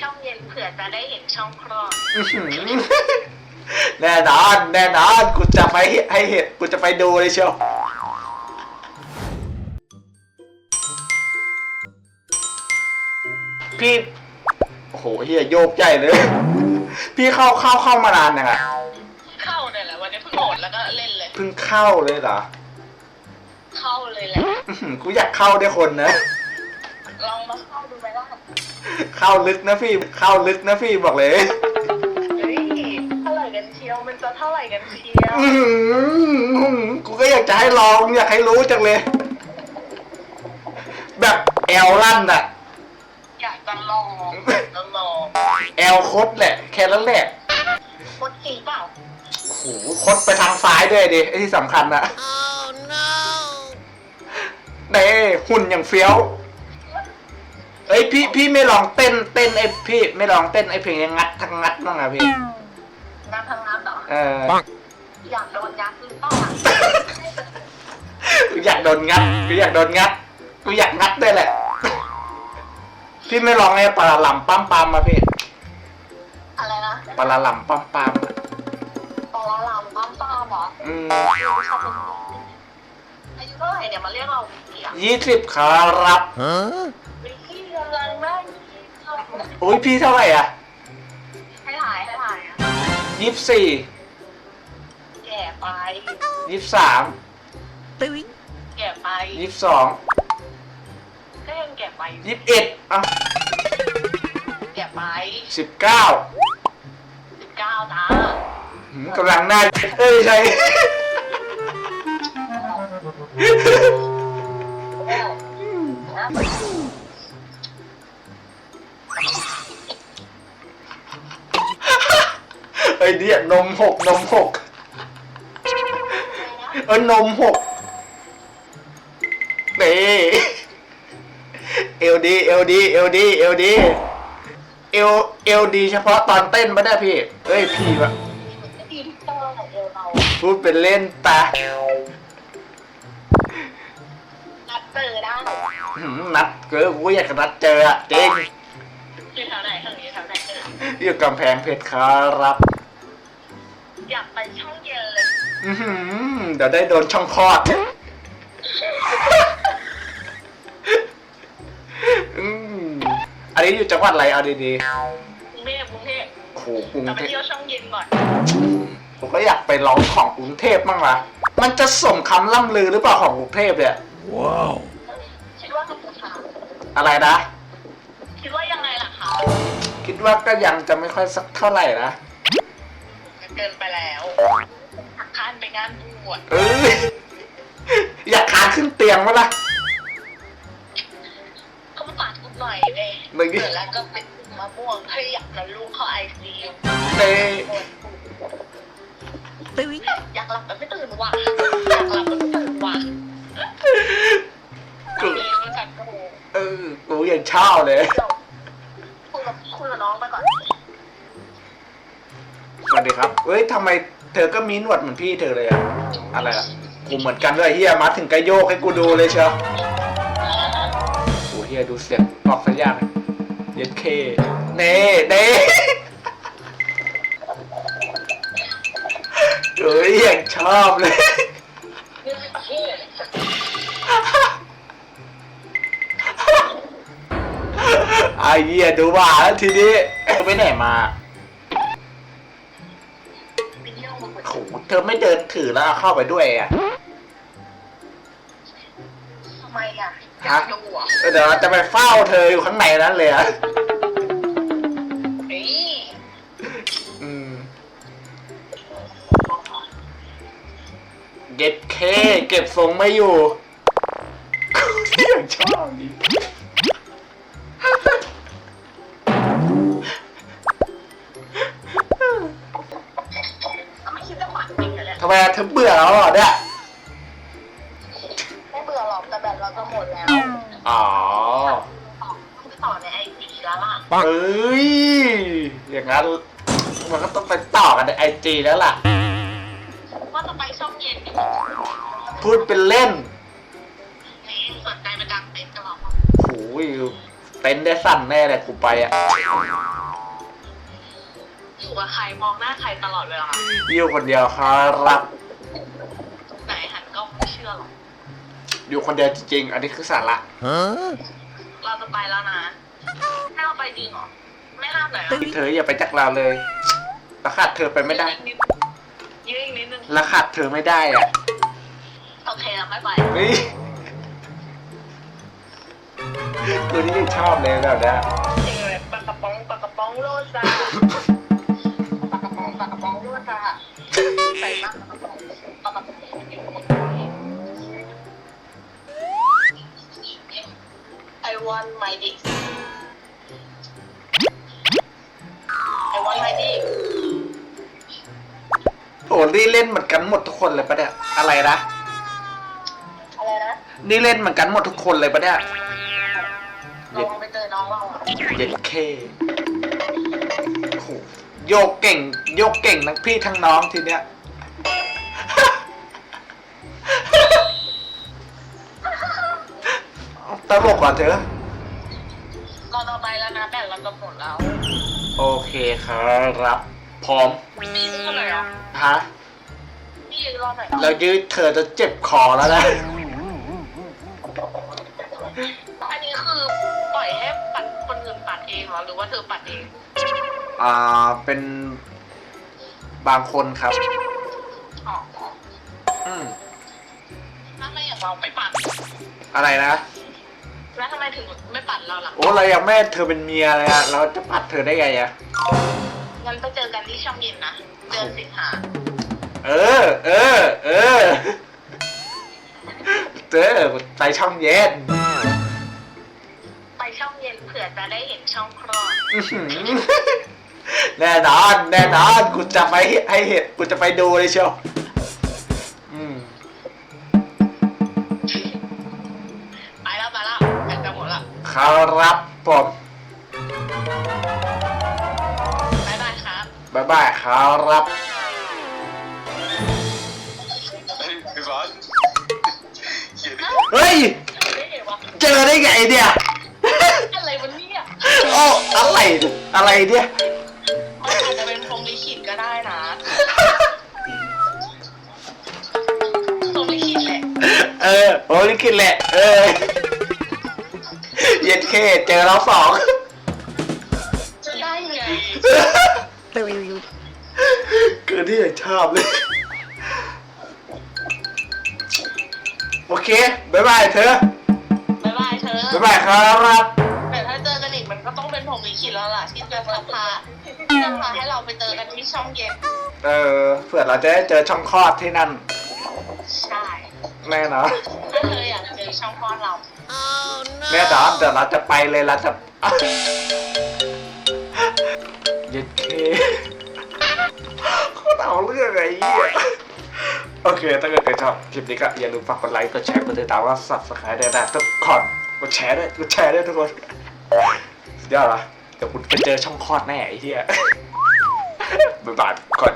ช่องเย็นเผื่อจะได้เห็นช่องคลอดอื้อหือแน่นอนแน่นอนกูจะไปให้เห็นกูจะไปดูเลยเชียวพี่โอ้โหเฮียโยกใหญ่เลย พี่เข้าเข้าเข้ามานานยังไงเข้าเนี่ยแหละวันนี้เพิ่งโหลดแล้วก็เล่นเลยเพิ่งเข้าเลยเหรอเข้าเลยแหละอื้อหือกูอยากเข้าด้วยคนนะ เข้าลึกนะพี่ เข้าลึกนะพี่บอกเลย เฮ้ยเท่าไหร่กันเชียว มันจะเท่าไหร่กันเชียวอื้อหือกูก็อยากจะให้ลองอยากให้รู้จังเลย แบบแอลลั่นอะอยากจะลองอยากจะลองแอลคดแหละ แค่นั้นแหละคตรจริงเปล่าโอ้โหคดไปทางซ้ายด้วยดิไอ้ที่สำคัญอะ Oh no! เน่หุ่นอย่างเฟี้ยว เอ้ยพี่พี่ไม่ลองเต้นเต้นไอ้พี่ไม่ลองเต้นไอ้เพลงงัดทั้งงัดบ้างอะพี่งานทำงานเหรอเอออยากโดนยัดหรือเปล่ากูอยากโดนงัดกูอยากโดนงัดกูอยากงัดด้วยแหละ พี่ไม่ลองไอ้ปลาหล่ำปั้มปามมาพี่อะไรนะปลาหล่ำปั้มปามอะปลาลำปั้มป้าเหรออืมอายุเท่าไหร่เดี๋ยวมาเรียกเราวิกกี้อะยี่สิบครับ Huh? วิกกี้กำลังนั่ง อุ้ยพี่เท่าไหร่อะให้ถ่ายให้ถ่ายอะยี่สิบสี่แก่ไป ยี่สิบสาม Doing? แก่ไป ยี่สิบสองก็ยังแก่ไปยี่สิบเอ็ดอะแก่ไปสิบเก้าสิบเก้าจ้ากำลังหน้าเอ้ยใช่ เอ้ยเนี่ยนมหกนมหกเออนมหกนี่เอลดีเอลดีเอลดีเอลดีเอลเอลดีเฉพาะตอนเต้นไม่ได้พี่เอ้ยพี่วะไม่ดีทุกตัวของเอวเราพูดเป็นเล่นตานัดเจอได้หืมนัดเกิดกูอยากจะนัดเจออะจริงอยู่แถวไหนทางนี้แถวไหนเจออยู่กำแพงเพชรครับ อื้อหือเดี๋ยวได้โดนช่องคลอดอืมอันนี้อยู่จังหวัดอะไรเอาดีกรุงเทพกรุงเทพๆโอ้โหกรุงเราไปเทพ เที่ยวช่องเย็นก่อนผมก็อยากไปลองของกรุงเทพบ้างละมันจะสมคำล่ำลือหรือเปล่าของกรุงเทพเนี่ย Wow. คิดว่าจะถามอะไรนะ คิดว่ายังไงล่ะคะคิดว่าก็ยังจะไม่ค่อยสักเท่าไหร่นะเกินไปแล้วหักคา นไปงานบวชเอ้ยอยากคานขึ้นเตียงวะล่ะ เขามาปาดกุหน่อยเลยไม่ดิเสร็จแล้วก็เป็นมะม่วงให้อยากจะลูกเข้าไอซียูเน่ Doing? อยากหลับแต่ไม่ตื่นว่ะอยากหลับแต่ไม่ตื่นว่ะกูมีมาจากกูเออกูยังชอบเลย เดี๋ยวคุยกับคุยกับน้องไปก่อน สวัสดีครับเฮ้ยทำไม เธอก็มีหนวดเหมือนพี่เธอเลยอะอะไรอะกูเหมือนกันด้วยเฮียมาถึงก็โยกให้กูดูเลยเชียวโอ้เฮียดูเสียงออกสัญญาณเย็ดเคเน่เน่เฮ้ยยังชอบเลยอะเทศไอ้เหี้ยดูว่าแล้วทีนี้ไปไหนมา เที่ยวมาหมดโหเธอไม่เดินถือแล้วเอาเข้าไปด้วยอะ ทำไมอะอยากดูอะเดี๋ยวเราจะไปเฝ้าเธออยู่ข้างในนั้นเลยอะเฮ้ยอืมเก็บเค เก็บทรงไม่อยู่ำไมเธอเบื่อแล้วเหรอเนี่ย ไม่เบื่อหรอกแต่แบบเราจะหมดแล้วอ๋อต่อต้องไปต่อในไอจีแล้วล่ะเอ้ย อย่างนั้นมันก็ต้องไปต่อกันในไอจีแล้วล่ะ ว่าจะไปช่องเย็นพูดเป็นเล่นนี่สนใจมาดังเต็นท์กันหรอโอ้ยเเต็นท์ได้สั่นแน่เลยกูไปอะ อยู่กับใครมองหน้าใครตลอดเวลาอยู่คนเดียวครับ ไหนหันก็ไม่เชื่อหรอกอยู่คนเดียวจริงๆ อันนี้คือสาระ Huh? เราจะไปแล้วนะให้เราไปจริงเหรอไม่ห้ามหน่อยเหรอเธออย่าไปจากเราเลยราขาดเธอไปไม่ได้ยืดอีกนิดนึงราขาดเธอไม่ได้อะโอเคเราไม่ไปเฮ้ยกูนี่ชอบเลยแบบเนี้ยจริงเลยปากกระป๋องปากกระป๋องโรซ่า ใส่มากปากกระป๋องปากกระป๋องอยู่บนนี้ I want my dick I want my dick โอ้นี่เล่นเหมือนกันหมดทุกคนเลยปะเนี่ย อะไรนะ อะไรนะนี่เล่นเหมือนกันหมดทุกคนเลยปะเนี่ยเราลองไปเจอน้องเราอะเย็ดเคโอ้โห โยกเก่ง โยกเก่งทั้งพี่ทั้งน้องทีเนี้ย ตลกก่อนเธอเราจะไปแล้วนะแบตเราจะหมดแล้ว โอเคครับ พร้อมพี่ยืนหน่อยเหรอฮะพี่ยืนรอหน่อยเหรอแล้วยืดเธอจะเจ็บคอแล้วนะ อันนี้คือปล่อยให้ปัดคนอื่นปัดเองเหรอ หรือว่าเธอปัดเอง อ่าเป็นบางคนครับ อ๋ออืมแล้วทำไมอย่างเราไม่ปัด อะไรนะ แล้วทำไมถึงไม่ปัดเราล่ะ โอ้เรายังแม่เธอเป็นเมียเลยอะเราจะปัดเธอได้ไงอะงั้นไปเจอกันที่ช่องเย็นนะ เดือนสิงหาเออ เออ เออ เจอไปช่องเย็นไปช่องเย็นเผื่อจะได้เห็นช่องคลอด อื้อหือ แน่นอนแน่นอนกูจะไปให้เห็นกูจะไปดูเลยเชียวอืมไปแล้วไปแล้วแบตจะหมดละครับผมบ๊ายบายครับบ๊ายบายครับเฮ้ยพี่บอสเขียนดิเฮ้ยได้เห็นวะเจอได้ไงเนี่ยอะไรวันนี้อะ โอ้อะไรอะไรเนี่ย ได้นะพรหมลิขิตแหละเออโอ้ลิขิตแหละ เออ เย็นเคเจอเราสอง จะได้ไง Three. คือที่ชอบเลย โอเค บ๊ายบายเธอ บ๊ายบายเธอ บ๊ายบายครับ ก็ต้องเป็นพรหมลิขิตแล้วล่ะที่จะพาที่จะพาให้เราไปเจอกันที่ช่องเย็นเออเผื่อเราจะได้เจอช่องคลอดที่นั่นใช่แน่นอนถ้าเธออยากเจอช่องคลอดเรา Oh แน่นอนเดี๋ยวเราจะไปเลยเราจะเย็นเคเขาเอาเรื่องไอ้เหี้ยโอเค ถ้าเกิดใครชอบคลิปนี้ก็อย่าลืมฝากกดไลค์ กดแชร์ กดติดตามว่า subscribe ด้วยนะทุกคน กดแชร์ด้วย กดแชร์ด้วยทุกคน สุดยอดเหรอ เดี๋ยวคุณไปเจอช่องคลอดแน่ไอ้เหี้ยบ๊ายบายก่อน